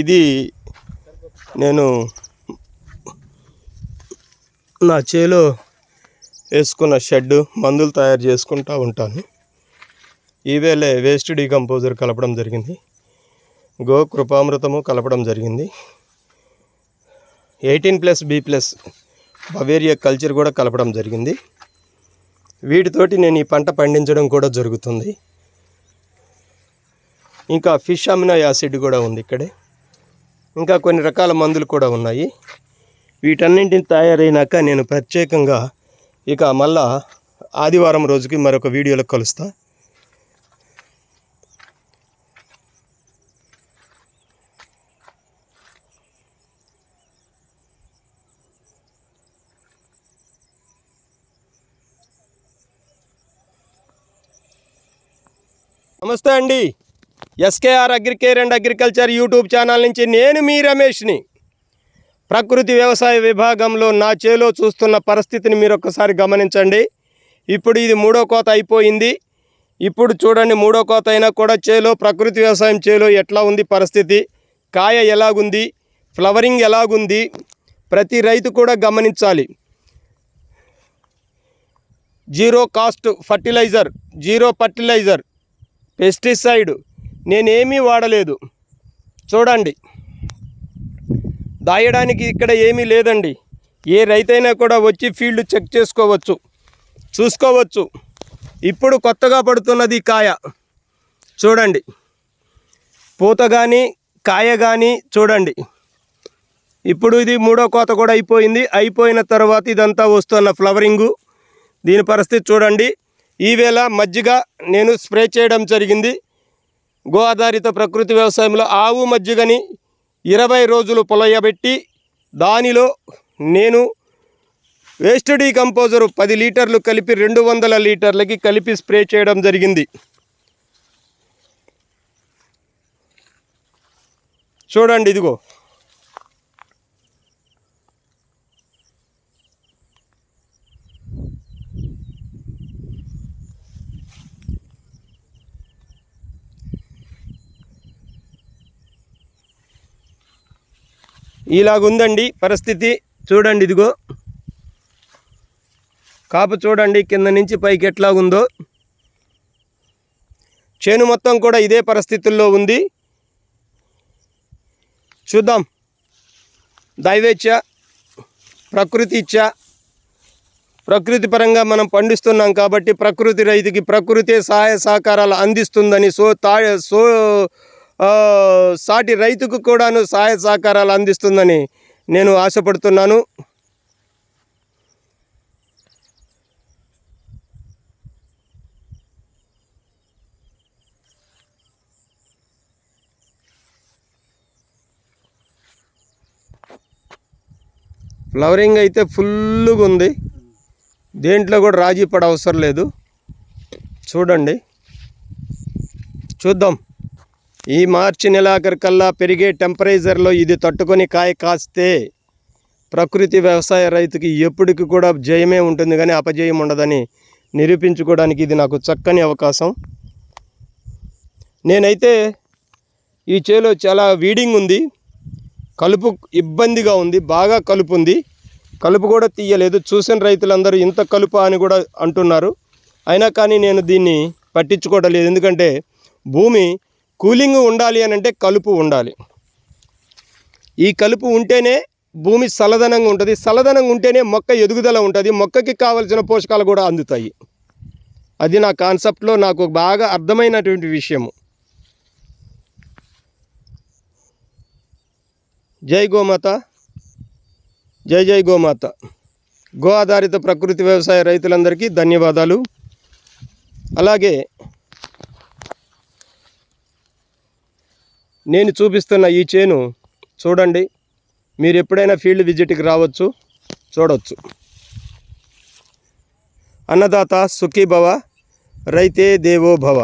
ఇది నేను నా చేలో వేసుకున్న షెడ్ మందులు తయారు చేసుకుంటూ ఉంటాను. ఈవేళ వేస్ట్ డీకంపోజర్ కలపడం జరిగింది. గో కృపామృతము కలపడం జరిగింది. Eighteen plus B plus Bavaria culture కూడా కలపడం జరిగింది. వీటితోటి నేను ఈ పంట పండించడం కూడా జరుగుతుంది. ఇంకా ఫిష్ అమినో యాసిడ్ కూడా ఉంది ఇక్కడే. ఇంకా కొన్ని రకాల మందులు కూడా ఉన్నాయి. వీటన్నింటిని తయారైనాక నేను ప్రత్యేకంగా ఇక మళ్ళా ఆదివారం రోజుకి మరొక వీడియోలో కలుస్తా. నమస్తే అండి. SKR agricare and agriculture YouTube channel నుంచి నేను మీ రమేష్ని. ప్రకృతి వ్యవసాయ విభాగంలో నా చేలో చూస్తున్న పరిస్థితిని మీరు ఒక్కసారి గమనించండి. ఇప్పుడు ఇది మూడో కోత అయిపోయింది. ఇప్పుడు చూడండి మూడో కోత అయినా కూడా చేలో ప్రకృతి వ్యవసాయం చేలో ఎట్లా ఉంది పరిస్థితి? కాయ ఎలాగుంది? ఫ్లవరింగ్ ఎలాగుంది? ప్రతి రైతు కూడా గమనించాలి. Zero cost fertiliser zero fertiliser pesticide నేనేమీ వాడలేదు. చూడండి. దాయడానికి ఇక్కడ ఏమీ లేదండి. ఏ రైతైనా కూడా వచ్చి ఫీల్డ్ చెక్ చేసుకోవచ్చు. చూసుకోవచ్చు. ఇప్పుడు కొత్తగా పడుతున్నది కాయ. చూడండి. పూత కానీ కాయ కానీ చూడండి. ఇప్పుడు ఇది మూడో కోత కూడా అయిపోయింది. అయిపోయిన తర్వాత ఇదంతా వస్తున్న ఫ్లవరింగు. దీని పరిస్థితి చూడండి. ఈవేళ మజ్జిగ నేను స్ప్రే చేయడం జరిగింది. గో ఆధారిత ప్రకృతి వ్యవసాయంలో ఆవు మజ్జిగని ఇరవై రోజులు పొలయబెట్టి దానిలో నేను వేస్ట్ డీకంపోజరు పది లీటర్లు కలిపి రెండు వందల లీటర్లకి కలిపి స్ప్రే చేయడం జరిగింది. చూడండి ఇదిగో. ఇలాగుందండి పరిస్థితి. చూడండి ఇదిగో. కాపు చూడండి కింద నుంచి పైకి ఎట్లా ఉందో చేను మొత్తం కూడా ఇదే పరిస్థితుల్లో ఉంది. చూద్దాం. దైవేచ్ఛ ప్రకృతి ఇచ్చ ప్రకృతి పరంగా మనం పండిస్తున్నాం కాబట్టి ప్రకృతి రైతుకి ప్రకృతే సహాయ సహకారాలు అందిస్తుందని సో తా సో సాటి రైతుకు కూడాను సహాయ సహకారాలు అందిస్తుందని నేను ఆశపడుతున్నాను. ఫ్లవరింగ్ అయితే ఫుల్గా ఉంది. దేంట్లో కూడా రాజీ పడ అవసరం లేదు. చూడండి. చూద్దాం. ఈ మార్చి నెలాఖరికల్లా పెరిగే టెంపరేచర్లో ఇది తట్టుకొని కాయ కాస్తే ప్రకృతి వ్యవసాయ రైతుకి ఎప్పటికి కూడా జయమే ఉంటుంది కానీ అపజయం ఉండదని నిరూపించుకోవడానికి ఇది నాకు చక్కని అవకాశం. నేనైతే ఈ చేలో చాలా వీడింగ్ ఉంది. కలుపు ఇబ్బందిగా ఉంది బాగా కలుపు ఉంది. కలుపు కూడా తీయలేదు. చూసిన రైతులందరూ ఇంత కలుపు అని కూడా అంటున్నారు. అయినా కానీ నేను దీన్ని పట్టించుకోవడం లేదు. ఎందుకంటే భూమి కూలింగ్ ఉండాలి అని అంటే కలుపు ఉండాలి. ఈ కలుపు ఉంటేనే భూమి చల్లదనంగా ఉంటుంది. చల్లదనంగా ఉంటేనే మొక్క ఎదుగుదల ఉంటుంది. మొక్కకి కావలసిన పోషకాలు కూడా అందుతాయి. అది నా కాన్సెప్ట్లో నాకు బాగా అర్థమైనటువంటి విషయము. జై గోమాత. జై జై గోమాత. గో ఆధారిత ప్రకృతి వ్యవసాయ రైతులందరికీ ధన్యవాదాలు. అలాగే నేను చూపిస్తున్న ఈ చేను చూడండి. మీరు ఎప్పుడైనా ఫీల్డ్ విజిట్కి రావచ్చు చూడవచ్చు అన్నదాత సుఖీభవ రైతే దేవో భవ.